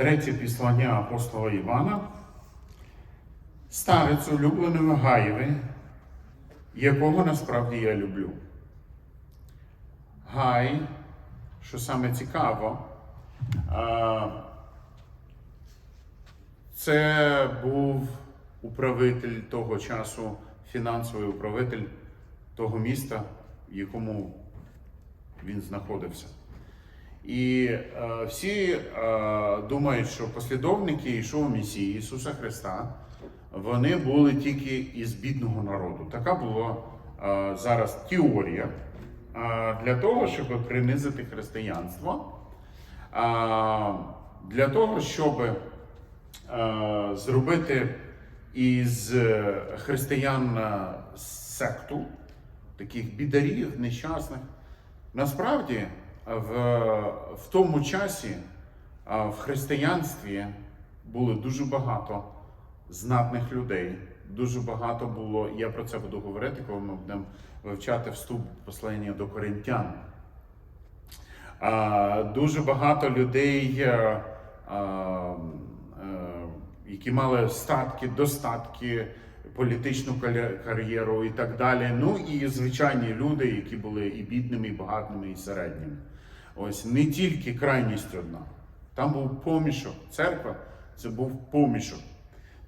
Третє післання апостола Івана, старець улюбленого Гаєви, якого насправді я люблю. Гай, що саме цікаво, це був управитель того часу, фінансовий управитель того міста, в якому він знаходився. І е, всі е, думають, що послідовники Ішова Месії Ісуса Христа вони були тільки із бідного народу. Така була е, зараз теорія е, для того, щоб принизити християнство, е, для того, щоб е, зробити із християн е, секту, таких бідарів, нещасних. Насправді, в, в тому часі в християнстві було дуже багато знатних людей. Дуже багато було, я про це буду говорити, коли ми будемо вивчати вступ послання до коринтян. Дуже багато людей, е, е, які мали статки, достатки, політичну кар'єру і так далі. Ну і звичайні люди, які були і бідними, і багатими, і середніми. Ось не тільки крайність одна. Там був помішок. Церква це був помішок.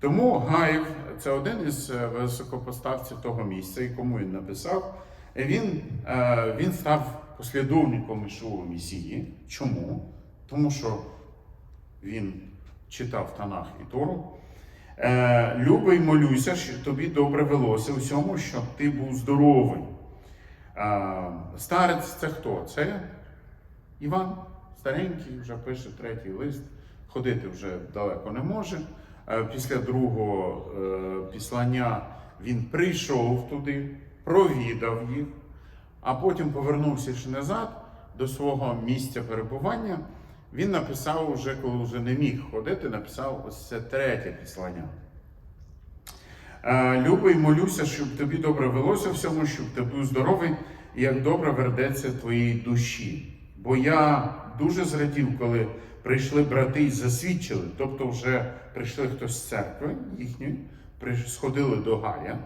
Тому Гаїв це один із е, високопоставців того місця, якому він написав. Він, е, він став послідовником Ішова Месії. Чому? Тому що він читав Танах і Тору. Е, Любий, молюся, що тобі добре велося усьому, щоб ти був здоровий. Е, Старець це хто? Це Іван, старенький, вже пише третій лист, ходити вже далеко не може. Е, Після другого післання він прийшов туди, провідав їх, а потім повернувся ще назад до свого місця перебування. Він написав, вже коли вже не міг ходити, написав ось це третє післання. Е, Любий, молюся, щоб тобі добре велося всьому, щоб ти був здоровий, і як добре вердеться твоїй душі. Бо я дуже зрадів, коли прийшли брати і засвідчили, тобто вже прийшли хтось з церкви їхньої, сходили до Гая,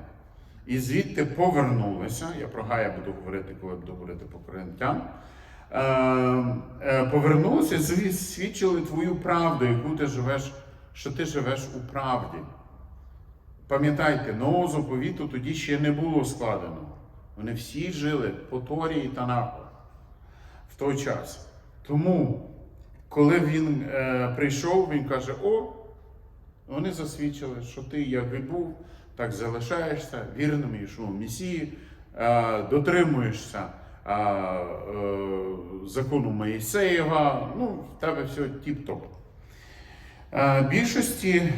і звідти повернулися. Я про Гая буду говорити, коли буду говорити по коринтян. Е, е, Повернулися і свідчили твою правду, яку ти живеш, що ти живеш у правді. Пам'ятайте, нового заповіту тоді ще не було складено. Вони всі жили по Торі і Танаху в той час. Тому, коли він е, прийшов, він каже: О, вони засвідчили, що ти як і був, так залишаєшся вірним Ішову Месії, е, дотримуєшся закону Моїсеєва, ну, в тебе все тіп-топ. Е, Більшості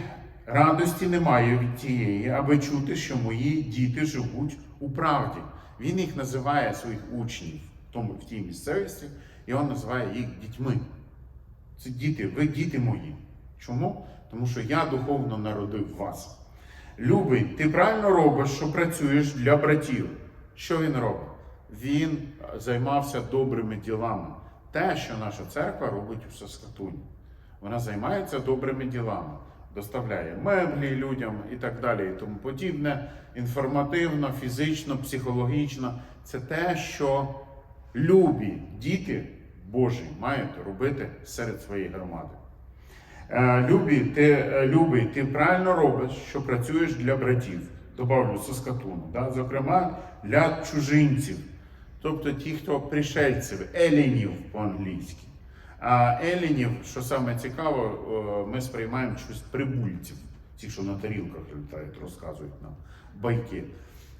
радості немає від тієї, аби чути, що мої діти живуть у правді. Він їх називає своїх учнів в тому в тій місцевості, і він називає їх дітьми. Це діти, ви діти мої. Чому? Тому що я духовно народив вас. Любий, ти правильно робиш, що працюєш для братів. Що він робить? Він займався добрими ділами. Те, що наша церква робить у Саскатуні. Вона займається добрими ділами, доставляє меблі людям і так далі, і тому подібне. Інформативно, фізично, психологічно. Це те, що любі діти Божі мають робити серед своєї громади. Е, Любі, ти, е, любий, ти правильно робиш, що працюєш для братів. Добавлю Саскатуну, да? зокрема для чужинців, тобто ті, хто пришельців, елінів по-англійськи. А елінів, що саме цікаво, ми сприймаємо щось прибульців, ті, що на тарілках літають, розказують нам байки.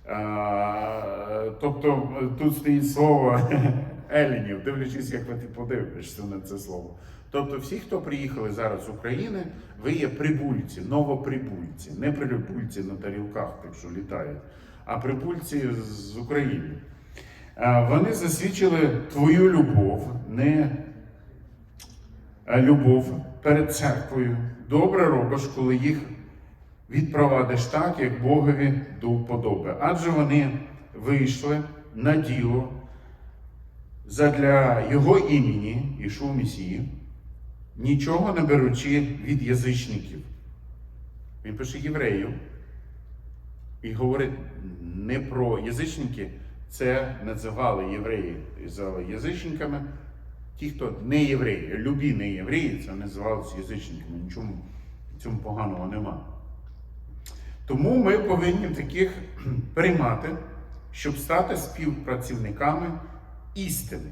А, тобто тут стоїть слово елінів, дивлячись, як ви ти подивишся на це слово. Тобто, всі, хто приїхали зараз з України, ви є прибульці, новоприбульці, не прибульці на тарілках, так що літають, а прибульці з України. Вони засвідчили твою любов, не любов перед церквою. Добре робиш, коли їх відпровадиш так, як Богові до вподоби. Адже вони вийшли на діло задля Його імені, Ішов Месії, нічого не беручи від язичників. Він пише євреїв і говорить не про язичники, це називали євреї язичниками. Ті, хто не євреї, любі не євреї, це називалися язичниками. Нічого в цьому поганого нема. Тому ми повинні таких приймати, щоб стати співпрацівниками істини.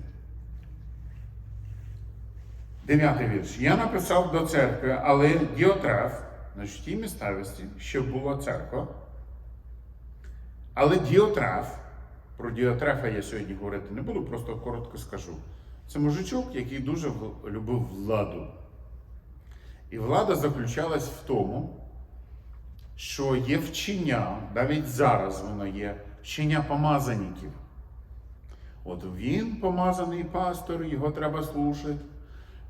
Дев'ятий вірш. Я написав до церкви, але Діотреф, значить, тій місцевості, що була церква. Але Діотреф, про Діотрефа я сьогодні говорити не буду, просто коротко скажу. Це мужичок, який дуже любив владу. І влада заключалась в тому, що є вчення, навіть зараз воно є, вчення помазанників. От він помазаний пастор, його треба слушати.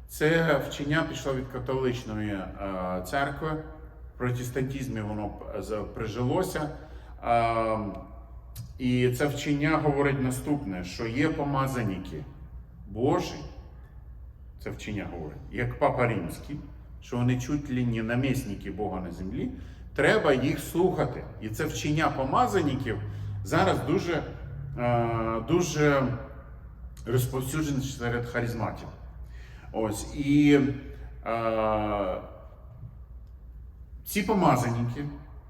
Це вчення пішло від католичної е, церкви. В протестантизмі воно прижилося. І це вчення говорить наступне: що є помазаніки Божі, це вчення говорить, як Папа Римський, що вони чуть ли не намісники Бога на землі, треба їх слухати. І це вчення помазаніків зараз дуже, е, дуже розповсюджене серед харизматів. Ось і е, ці помазаніки,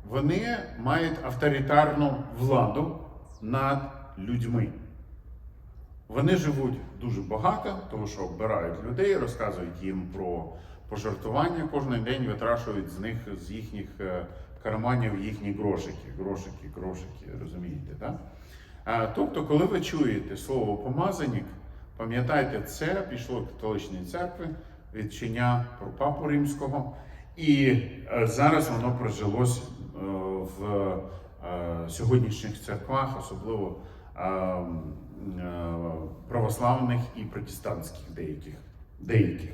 вони мають авторитарну владу над людьми. Вони живуть дуже багато, тому що обирають людей, розказують їм про пожартування, кожен день витрашують з них з їхніх е, карманів їхні грошики, грошики, грошики, розумієте, так? А, тобто, коли ви чуєте слово помазанік, пам'ятайте, це пішло від католичної церкви, від вчення про папу римського, і е, зараз воно прожилось в е, сьогоднішніх церквах, особливо е, е, православних і протестантських деяких. деяких.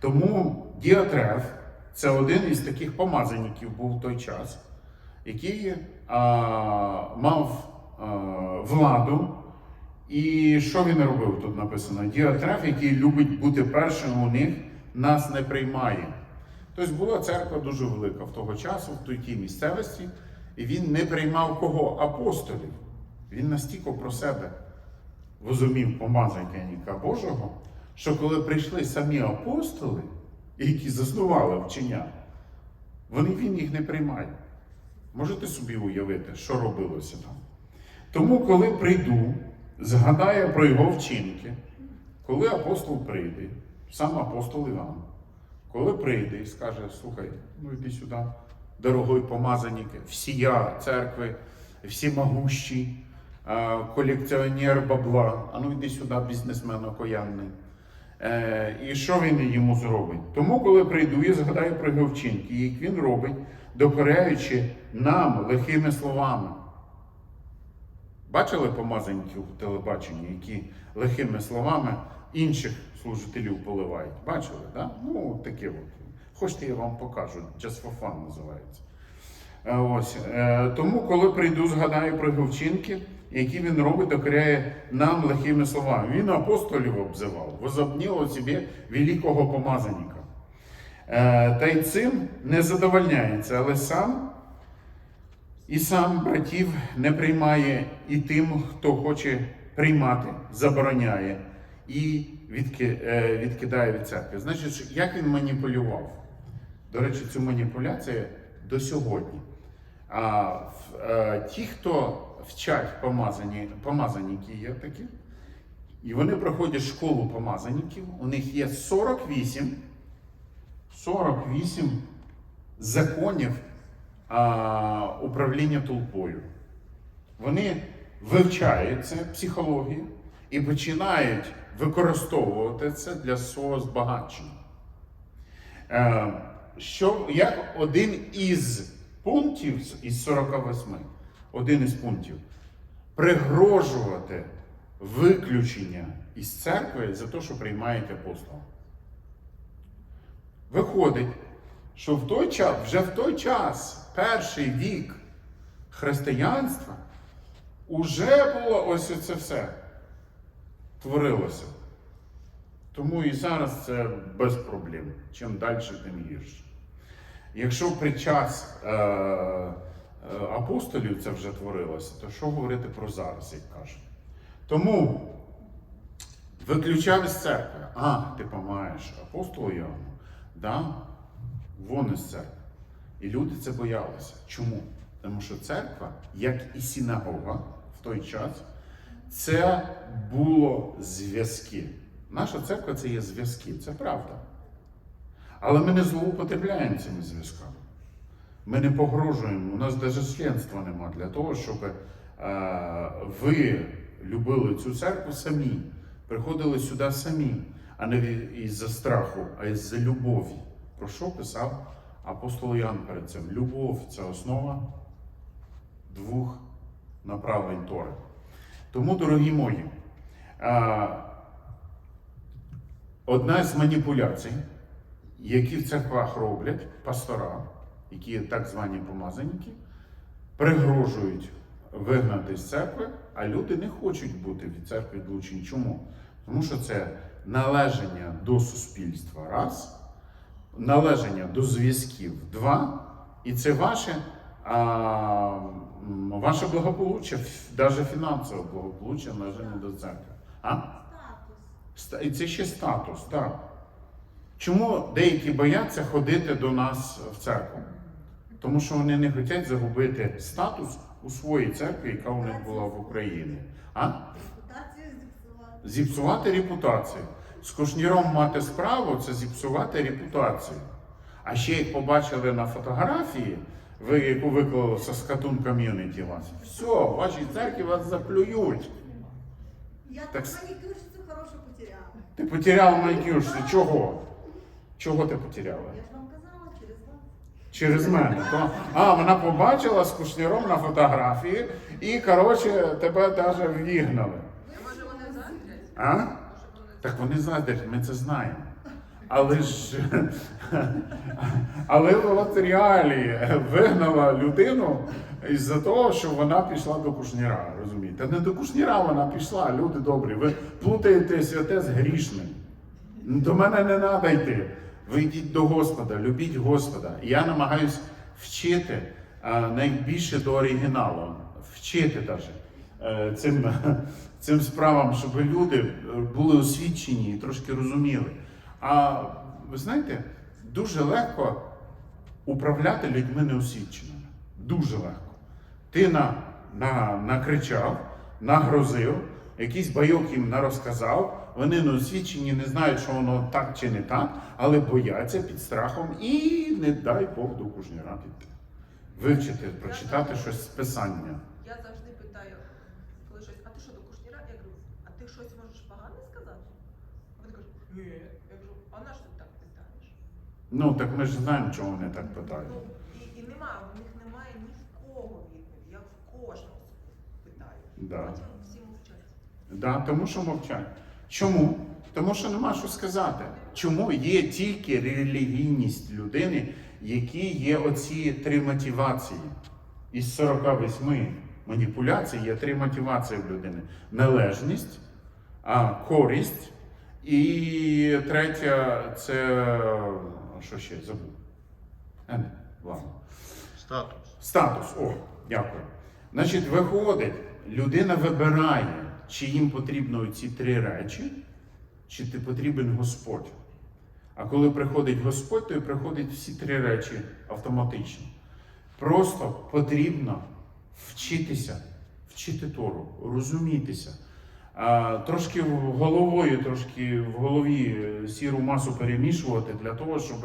Тому Діатреф це один із таких помазанників був в той час, який а, мав а, владу. І що він робив? Тут написано: Діатреф, який любить бути першим у них, нас не приймає. Тобто була церква дуже велика в того часу, в той тій місцевості, і він не приймав кого? Апостолів. Він настільки про себе розумів помазанника Божого, що коли прийшли самі апостоли, які заснували вчення, вони він їх не приймає. Можете собі уявити, що робилося там. Тому, коли прийду, згадаю про його вчинки, коли апостол прийде, сам апостол Іван, коли прийде і скаже, слухай, ну йди сюди, дорогой помазанник, всія церкви, всімогущий, е, колекціонер бабла, а ну йди сюди, бізнесмен окоянний. Е, і що він йому зробить? Тому, коли прийду і згадаю про його вчинки, як він робить, докоряючи нам лихими словами. Бачили помазанників у телебаченні, які лихими словами інших служителів поливають? Бачили? Да? Ну, таке от. Хочете, я вам покажу. Just for fun називається. Е, Ось. Е, Тому, коли прийду, згадаю про його вчинки, які він робить, докоряє нам лихими словами. Він апостолів обзивав, возобніло собі великого помазанника. Е, Та й цим не задовольняється, але сам і сам братів не приймає і тим, хто хоче приймати, забороняє і відки- е, відкидає від церкви. Значить, як він маніпулював? До речі, цю маніпуляцію до сьогодні. А е, ті, хто вчать помазані, помазаніки є такі, і вони проходять школу помазаніків, у них є 48, 48 законів а, управління толпою. Вони вивчають це психологію і починають використовувати це для свого збагачення. Е, що, як один із пунктів із 48, один із пунктів, пригрожувати виключення із церкви за те, що приймаєте апостола. Виходить, що в той час, вже в той час, перший вік християнства, уже було ось це все творилося. Тому і зараз це без проблем. Чим далі, тим гірше. Якщо при час е, е, апостолів це вже творилося, то що говорити про зараз, як кажуть? Тому виключав із церкви. А, ти помаєш апостолу Йоанну, да? вон із церкви. І люди це боялися. Чому? Тому що церква, як і синагога в той час, це було зв'язки. Наша церква це є зв'язки, це правда. Але ми не злоупотребляємо цими зв'язками. Ми не погрожуємо, у нас навіть членства нема для того, щоб е, ви любили цю церкву самі, приходили сюди самі, а не із-за страху, а із-за любові. Про що писав апостол Ян перед цим? Любов це основа двох направлень Тори. Тому, дорогі мої, одна з маніпуляцій, які в церквах роблять пастора, які є так звані помазанники, пригрожують вигнати з церкви, а люди не хочуть бути від церкви відлучені. Чому? Тому що це належення до суспільства раз, належення до зв'язків два, і це ваше, а, ваше благополуччя, навіть фінансове благополуччя належення до церкви. А? Статус. І це ще статус, так. Чому деякі бояться ходити до нас в церкву? Тому що вони не хочуть загубити статус у своїй церкві, яка у них була в Україні. А? Зіпсувати. Зіпсувати репутацію. З кушніром мати справу це зіпсувати репутацію. А ще як побачили на фотографії, ви, яку виклали со скатун ком'юніті вас, все, в вашій церкві вас заплюють. Я Так манікюрщицю хорошу потеряла. Ти потеряв манікюрші. Чого? Чого ти потеряла? Я ж вам казала через вас. Через мене. То, а, вона побачила з кушніром на фотографії і, коротше, тебе навіть вігнали. Може вони заздрять? А? Так вони заздрять, ми це знаємо. Але ж але от реалії вигнала людину із-за того, що вона пішла до кушніра. Розумієте? Не до кушніра вона пішла, люди добрі. Ви плутаєте святе з грішним. До мене не треба йти. Ви йдіть до Господа, любіть Господа. Я намагаюсь вчити найбільше до оригіналу, вчити навіть е, цим, цим справам, щоб люди були освічені і трошки розуміли. А ви знаєте, дуже легко управляти людьми неосвіченими. Дуже легко. Ти на, на, накричав, нагрозив, якийсь байок їм нарозказав, вони неосвічені, не знають, що воно так чи не так, але бояться під страхом і не дай Бог до кужніра піти. Вивчити, прочитати щось з писання. Я завжди питаю, коли щось, а ти що до кушніра? Я кажу, а ти щось можеш погане сказати? А вони кажуть, ні. Я кажу, а на що ти так питаєш? Ну так ми ж знаємо, чого вони так питають. Ну, і, і немає, в них немає ні в кого відповіді. Я в кожного питаю. Да. Потім всі мовчать. Да, тому що мовчать. Чому? Тому що нема що сказати. Чому є тільки релігійність людини, які є оці три мотивації. Із 48 маніпуляцій є три мотивації в людини: належність, а, користь. І третя це що ще забув. Е, ладно. Статус. Статус, о, дякую. Значить, виходить, людина вибирає, чи їм потрібно ці три речі, чи ти потрібен Господь. А коли приходить Господь, то і приходять всі три речі автоматично. Просто потрібно вчитися, вчити Тору, розумітися. Трошки головою, трошки в голові е, сіру масу перемішувати для того, щоб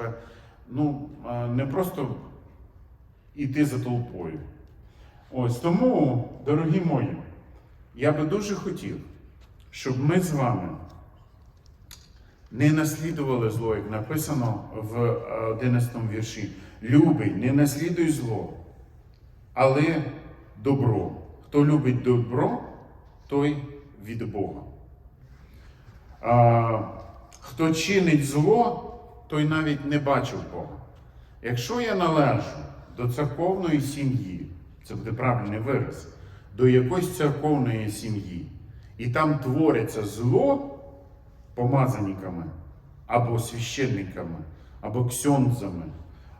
ну, не просто іти за толпою. Ось тому, дорогі мої, я би дуже хотів, щоб ми з вами не наслідували зло, як написано в 11 вірші. Любий, не наслідуй зло, але добро. Хто любить добро, той від Бога. А, хто чинить зло, той навіть не бачив Бога. Якщо я належу до церковної сім'ї, це буде правильний вираз, до якоїсь церковної сім'ї, і там твориться зло, помазанниками, або священниками, або ксьонзами,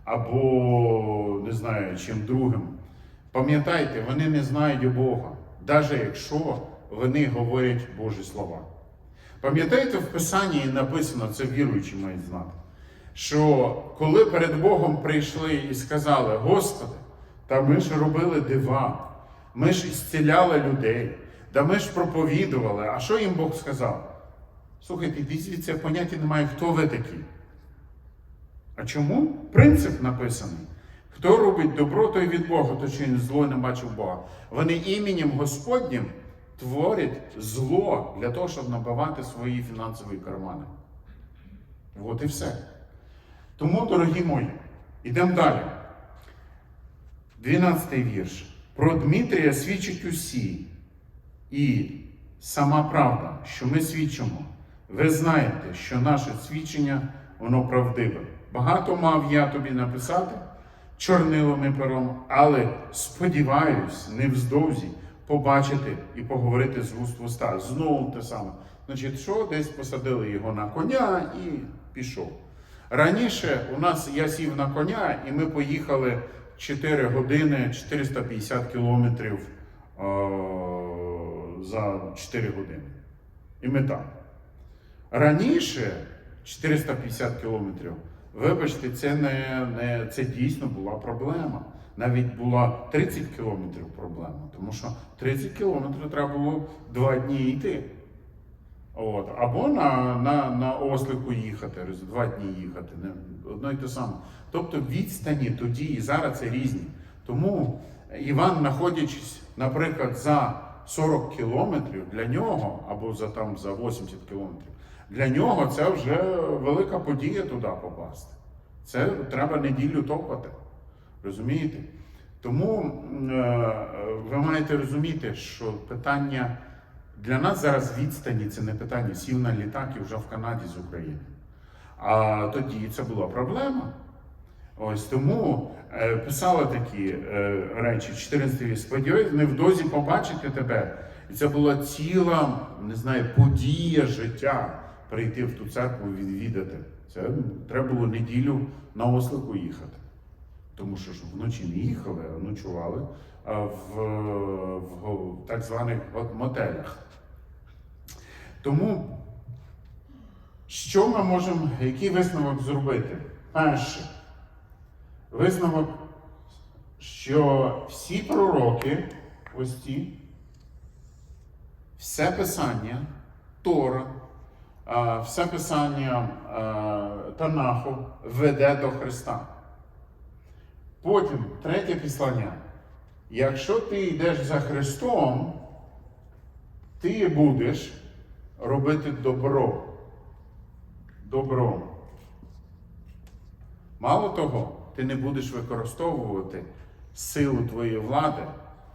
або не знаю, чим другим. Пам'ятайте, вони не знають Бога, навіть якщо вони говорять Божі слова. Пам'ятаєте, в Писанні написано, це віруючі мають знати, що коли перед Богом прийшли і сказали, Господи, та ми ж робили дива, ми ж ісціляли людей, та ми ж проповідували. А що їм Бог сказав? Слухайте, звідси поняття немає, хто ви такі. А чому? Принцип написаний. Хто робить добро, той від Бога, то чи зло не бачив Бога. Вони іменем Господнім творять зло для того, щоб набивати свої фінансові кармани. От і все. Тому, дорогі мої, йдемо далі. 12 вірш. Про Дмитрія свідчать усі. І сама правда, що ми свідчимо. Ви знаєте, що наше свідчення, воно правдиве. Багато мав я тобі написати чорнилом і пером, але сподіваюсь, невздовзі побачити і поговорити з вуст в уста. Знову те саме. Значить, що десь посадили його на коня і пішов. Раніше у нас я сів на коня, і ми поїхали 4 години 450 кілометрів е, за 4 години. І ми там. Раніше 450 кілометрів, вибачте, це не, не це дійсно була проблема. Навіть була 30 кілометрів проблема, тому що 30 кілометрів треба було два дні йти. От. Або на, на, на ослику їхати, два дні їхати, не, одно й те саме. Тобто відстані тоді і зараз це різні. Тому Іван, знаходячись, наприклад, за 40 кілометрів для нього, або за там за 80 кілометрів, для нього це вже велика подія туди попасти. Це треба неділю топати. Розумієте? Тому е, ви маєте розуміти, що питання для нас зараз відстані це не питання. Сів на літак і вже в Канаді з України. А тоді це була проблема. Ось тому е, писали такі е, речі, 14 вірш. Сподіваюсь, невдовзі побачити тебе. І це була ціла, не знаю, подія життя прийти в ту церкву відвідати. Це треба було неділю на ослику їхати. Тому що ж вночі не їхали, а ночували а в, в, так званих от мотелях. Тому, що ми можемо, який висновок зробити? Перше, висновок, що всі пророки, ось ті, все писання, Тора, все писання Танаху веде до Христа. Потім третє післання. Якщо ти йдеш за Христом, ти будеш робити добро. Добро. Мало того, ти не будеш використовувати силу твоєї влади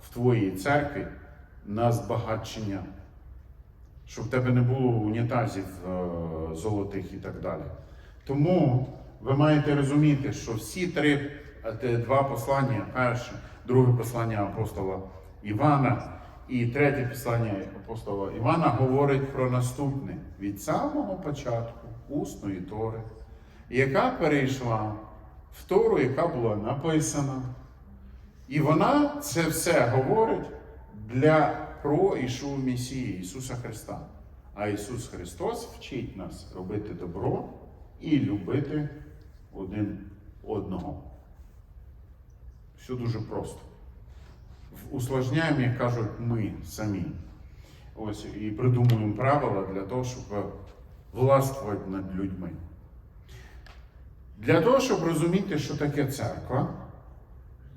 в твоїй церкві на збагачення, щоб в тебе не було унітазів е, золотих і так далі. Тому ви маєте розуміти, що всі три два послання, перше, друге послання апостола Івана і третє послання апостола Івана говорить про наступне від самого початку усної Тори, яка перейшла в Тору, яка була написана. І вона це все говорить для про Ішу Месії, Ісуса Христа. А Ісус Христос вчить нас робити добро і любити один одного. Все дуже просто. Усложняємо, як кажуть, ми самі. Ось і придумуємо правила для того, щоб властвувати над людьми. Для того, щоб розуміти, що таке церква,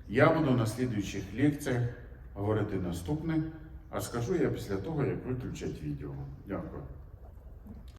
я буду на слідуючих лекціях говорити наступне, а скажу я після того, як виключать відео. Дякую.